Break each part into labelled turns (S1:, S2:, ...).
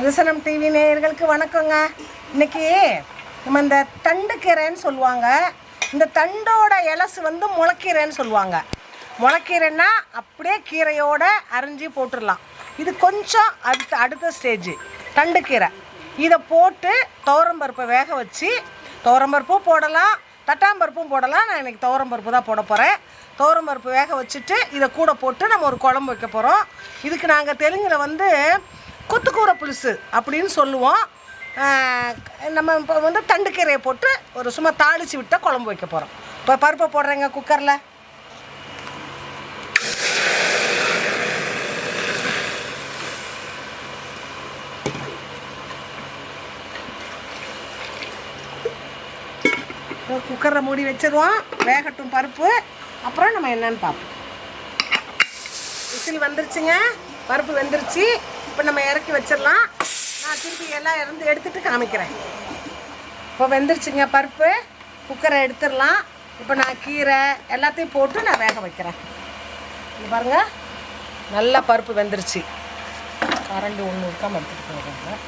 S1: விசனம் TV நேயர்களுக்கு வணக்கங்க. இன்னைக்கு நம்ம இந்த தண்டுக்கீரைன்னு சொல்லுவாங்க. இந்த தண்டோட இலசு வந்து முளைக்கீரைன்னு சொல்லுவாங்க. முளைக்கீரைன்னா அப்படியே கீரையோட அரிஞ்சு போட்டுடலாம். இது கொஞ்சம் அடுத்த அடுத்த ஸ்டேஜ் தண்டுக்கீரை. இதை போட்டு துவரம்பருப்பை வேக வச்சு துவரம்பருப்பும் போடலாம். தட்டாம்பருப்பும் போடலாம். நான் இன்றைக்கி துவரம்பருப்பு தான் போட போகிறேன் துவரம்பருப்பு வேக வச்சுட்டு இதை கூட போட்டு நம்ம ஒரு குழம்பு வைக்க போகிறோம் இதுக்கு நாங்கள் தெலுங்கில் வந்து கொத்துக்கூரை புலுசு அப்படின்னு சொல்லுவோம். நம்ம இப்போ வந்து தண்டுக்கீரையை போட்டு ஒரு சும்மா தாளித்து விட்டால் குழம்பு வைக்க போகிறோம் இப்போ பருப்பை போடுறேங்க குக்கரில் குக்கரில் மூடி வச்சிருவோம். வேகட்டும் பருப்பு. அப்புறம் நம்ம என்னன்னு பார்ப்போம். விசில் வந்துருச்சுங்க. பருப்பு வெந்துருச்சு. இப்போ நம்ம இறக்கி வச்சிடலாம். நான் திருப்பி எல்லாம் இறந்து எடுத்துட்டு காமிக்கிறேன். இப்போ வெந்துருச்சுங்க பருப்பு. குக்கரை எடுத்துடலாம். இப்போ நான் கீரை எல்லாத்தையும் போட்டு நான் வேக வைக்கிறேன். இது பாருங்க. நல்லா பருப்பு வெந்துருச்சு. கரண்டு ஒன்று இருக்காமல் எடுத்துகிட்டு போகிறாங்க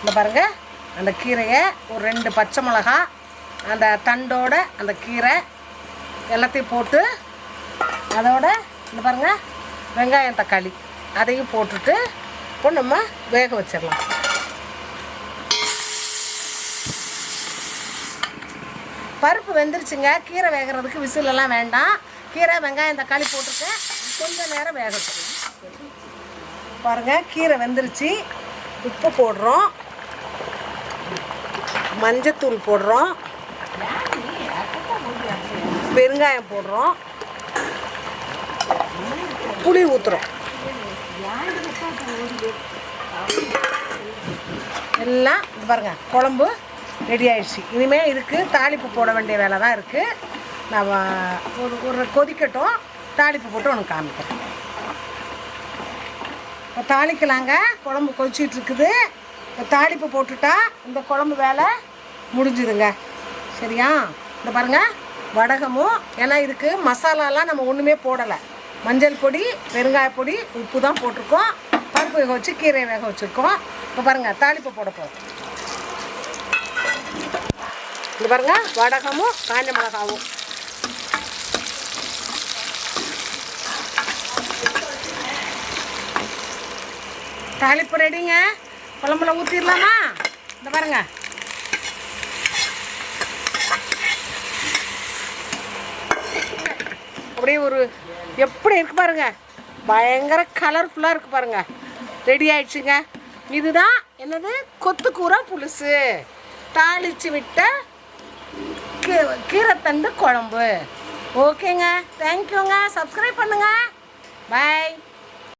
S1: இந்த பாருங்க. அந்த கீரையை ஒரு ரெண்டு பச்சை மிளகா அந்த தண்டோட அந்த கீரை எல்லாத்தையும் போட்டு அதோட இந்த பாருங்க. வெங்காயம் தக்காளி அதையும் போட்டுட்டு இப்போ நம்ம வேக வச்சிடலாம். பருப்பு வெந்துருச்சுங்க. கீரை வேகிறதுக்கு விசிலெல்லாம் வேண்டாம். கீரை வெங்காயம் தக்காளி போட்டுருக்கேன் கொஞ்சம் நேரம் வேகட்டும் பாருங்க கீரை வெந்துருச்சு. உப்பு போடுறோம். மஞ்சத்தூள் போடுறோம். பெருங்காயம் போடுறோம். புளி ஊற்றுறோம் எல்லாம் இது பாருங்க குழம்பு ரெடி ஆயிடுச்சு. இனிமேல் இருக்குது தாளிப்பு போட வேண்டிய வேலை தான் இருக்குது நான் ஒரு ஒரு கொதிக்கட்டும் தாளிப்பு போட்டு உனக்கு காமிக்கிறேன். இப்போ தாளிக்கலாங்க குழம்பு கொதிச்சிட்டு இருக்குது. இப்போ தாளிப்பு போட்டுட்டா இந்த குழம்பு வேலை முடிஞ்சுதுங்க. சரியா? இந்த பாருங்க வடகமும் ஏன்னா இதுக்கு மசாலாலாம் நம்ம ஒன்றுமே போடலை. மஞ்சள் பொடி பெருங்காய பொடி உப்பு தான் போட்டிருக்கோம். பருப்பு வேக வச்சு கீரை வேக வச்சுருக்கோம். இப்போ பாருங்கள் தாளிப்பு போட போகிறோம் இது பாருங்க வடகமும் காஞ்ச மிளகாவும். தாளிப்பு ரெடிங்க. குழம்புல ஊற்றிடலாமா இந்த பாருங்க. அப்படியே ஒரு எப்படி இருக்கு பாருங்க. பயங்கர கலர்ஃபுல்லாக இருக்கு பாருங்க. ரெடி ஆயிடுச்சுங்க. இதுதான் என்னது? கொத்துக்கூரை புலுசு தாளிச்சு விட்ட கீ- கீரைத்தண்டு குழம்பு. ஓகேங்க தேங்க்யூங்க சப்ஸ்கிரைப் பண்ணுங்க. பாய்